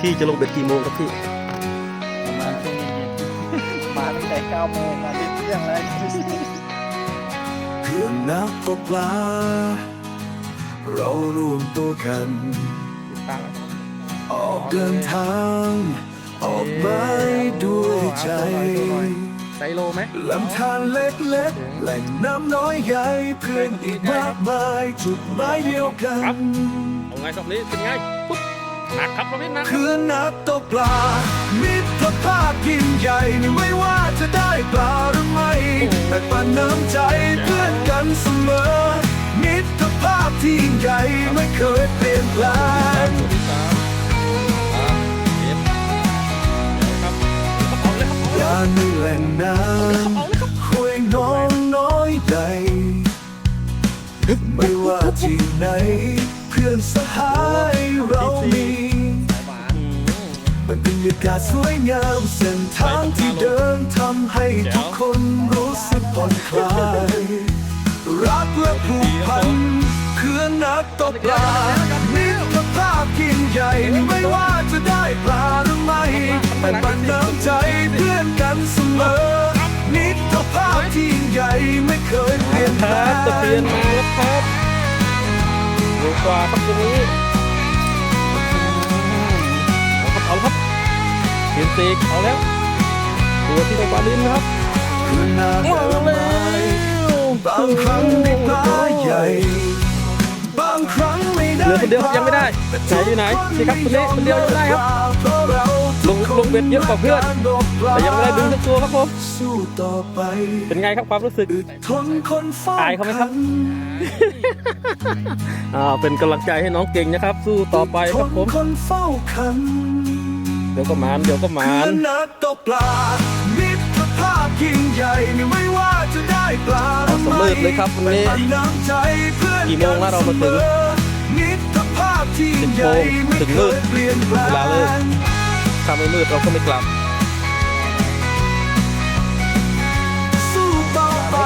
พี่จะลงเบ็ดกี่โมงครับพี่ ประมาณช่วงเย็นๆมาตั้งแต่เก้าโมงมาเที่ยงแล้วเพื่อนนักตกปลา เรารวมตัวกัน ออกเดินทาง ออกไปด้วยใจ ไซโลไหมลำธารเล็กๆ แหล่งน้ำน้อยใหญ่เพื่อนอีกมากมาย จุดหมายเดียวกัน เอาไงครับนี้เป็นไงปุ๊บ หนักครับเราไม่หนักเพื่อนนักตกปลา มิตรภาพยิ่งใหญ่ไม่ว่าจะได้ปลาหรือไม่ แต่ปันน้ำใจเพื่อนกันเสมอ มิตรภาพที่ยิ่งใหญ่ไม่เคยเปลี่ยนแปลงตัวที่สามอ่าเก็บเดี๋ยวครับเอาเลยครับปลาในแหล่งน้ำห้วยน้องน้อยใหญ่ไม่ว่าที่ไหน เพื่อนสหายเรามี มันเป็นบรรยากาศสวยงามเส้นทางที่เดินทำให้ทุกคนรู้สึกผ่อนคลายรักและผูกพันเพื่อนักตกปลามิตรภาพยิ่งใหญ่ไม่ว่าจะได้ปลาหรือไม่แต่ปันน้ำใจเพื่อนกันเสมอมิตรภาพที่ยิ่งใหญ่ไม่เคยเปลี่ยนแปลรับตะเพียนงมาแล้วครับดูกว่าครับตรงนี้ ยนเสกเอาแล้วตัวที่ไปปลาลิ้นครับเพื่อนนักมาละแล้ไม้วบางครั้งได้ปลาใหญ่บางครั้งไม่ได้เหลือคนเดียวครับยังไม่ได้ไหนอยู่ไหนนี่ครับคนนี้คนเดียวยังไม่ได้ครับลงลงเบ็ดเยอะกว่าเพื่อนแต่ยังไม่ได้ดึงสักตัวครับผมสู้ต่อไปเป็นไงครับความรู้สึกอึดทนคนเฝ้าอายเขาไหมครับอ่าเป็นกำลังใจให้น้องเก่งนะครับ สู้ต่อไปทครับนผมคน เฝ้าคันเดี๋ยวก็หมานเดี๋ยวก็หมาเพื่อนนนักตกปลามิตรภาพยิ่งใหญ่ไม่ว่าจะได้ปลาหรือเอาสมืดเลยครับวันนี้ปันน้ำใจเพื่อนกี่โมงแล้วเรามาถึงมิตรภาพที่ยิ่งใหญ่สิบโมงไม่ถึงเคมืดยเปลี่ยนแปลเวลาเลิกงถ้าไม่มืดเราก็ไม่กลับสู้ต่อไป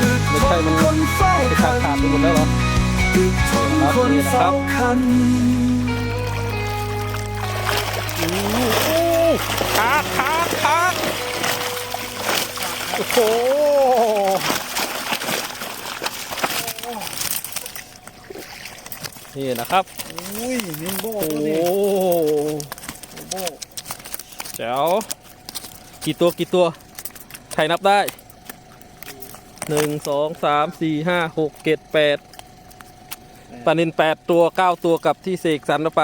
อึดไม่ทใช่นมันคนเฝ้าไม่ขาคัดนขาดไปหมดแล้วเหรออึดทนคนเฝ้า คาดขาดขาดโอ้โหนี่นะครับอุ้ยมินโบ้โอ้โหโบ้แจ๋วกี่ตัวกี่ตัวใครนับได้หนึ่งสองสามสี่ห้าหกเจ็ดแปดปลานินแปดตัวเก้าตัวกับที่เสกสรรไป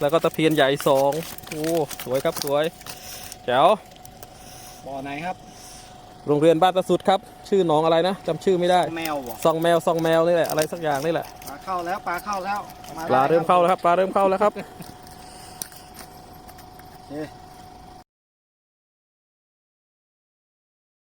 แล้วก็ตะเพียนใหญ่สองโอ้สวยครับสวยแจ๋วบ่อไหนครับ โรงเรียนบ้านตะสุดครับ ชื่อหนองอะไรนะจำชื่อไม่ได้แมวบ่ซองแมวซองแมวนี่แหละอะไรสักอย่างนี่แหละปลาเข้าแล้วปลาเข้าแล้วปลาเริ่มเข้าแล้วครับปลาเริ่มเข้าแล้วครับเอ๊ะ